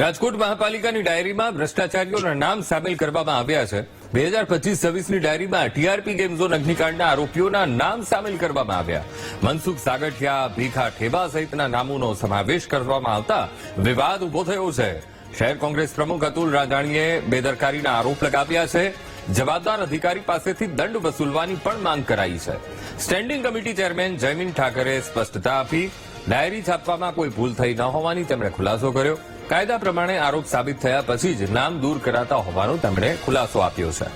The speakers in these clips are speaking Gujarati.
રાજકોટ મહાપાલિકાની ડાયરીમાં ભ્રષ્ટાચારીઓના નામ સામેલ કરવામાં આવ્યા છે. બે હજાર પચીસ છવ્વીસની ડાયરીમાં ટીઆરપી ગેમ ઝોન અગ્નિકાંડના આરોપીઓના નામ સામેલ કરવામાં આવ્યા. મનસુખ સાગઠિયા, ભીખા ઠેબા સહિતના નામોનો સમાવેશ કરવામાં આવતા વિવાદ ઊભો થયો છે. શહેર કોંગ્રેસ પ્રમુખ અતુલ રાજાણીએ બેદરકારીના આરોપ લગાવ્યા છે. જવાબદાર અધિકારી પાસેથી દંડ વસૂલવાની પણ માંગ કરાઈ છે. Standing committee chairman Jaimin Thakre સ્પષ્ટતા આપી. ડાયરી છાપવામાં કોઈ ભૂલ થઈ ન હોવાની તેમણે ખુલાસો કર્યો. કાયદા પ્રમાણે આરોપ સાબિત થયા પછી જ નામ દૂર કરાતા હોવાનો તેમણે ખુલાસો આપ્યો છે.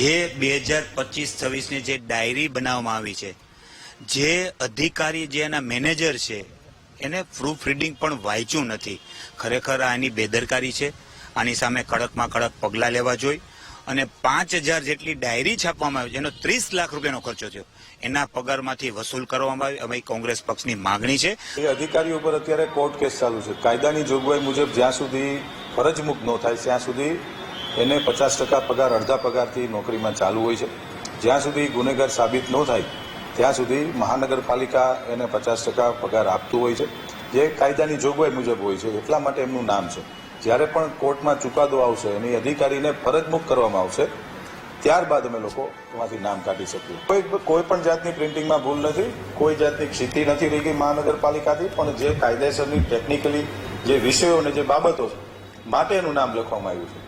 જે બે હજાર પચીસ છવ્વીસની જે ડાયરી બનાવવામાં આવી છે, જે અધિકારી જે એના મેનેજર છે, એને પ્રૂફ રીડિંગ પણ વાંચ્યું નથી. ખરેખર આની બેદરકારી છે, આની સામે કડકમાં કડક પગલાં લેવા જોઈએ અને પાંચ હજાર જેટલી ડાયરી છાપવામાં આવી જેનો ત્રીસ લાખ રૂપિયાનો ખર્ચો થયો. એના પગારમાંથી વસૂલ કરવામાં આવી. અમે કોંગ્રેસ પક્ષની માગણી છે. એ અધિકારીઓ ઉપર અત્યારે કોર્ટ કેસ ચાલુ છે. કાયદાની જોગવાઈ મુજબ જ્યાં સુધી ફરજ મુક્ત ન થાય, ત્યાં સુધી એને પચાસ ટકા પગાર, અડધા પગારથી નોકરીમાં ચાલુ હોય છે. જ્યાં સુધી ગુનેગાર સાબિત ન થાય, ત્યાં સુધી મહાનગરપાલિકા એને પચાસ ટકા પગાર આપતું હોય છે. જે કાયદાની જોગવાઈ મુજબ હોય છે, એટલા માટે એમનું નામ છે. જ્યારે પણ કોર્ટમાં ચુકાદો આવશે, એની અધિકારીને ફરજ મુક્ત કરવામાં આવશે, ત્યારબાદ અમે લોકો એમાંથી નામ કાઢી શકીએ. કોઈ કોઈ પણ જાતની પ્રિન્ટિંગમાં ભૂલ નથી, કોઈ જાતની ક્ષિતિ નથી રહી ગઈ મહાનગરપાલિકાથી, પણ જે કાયદેસરની ટેકનિકલી જે વિષયો અને જે બાબતો છે માટે એનું નામ લખવામાં આવ્યું છે.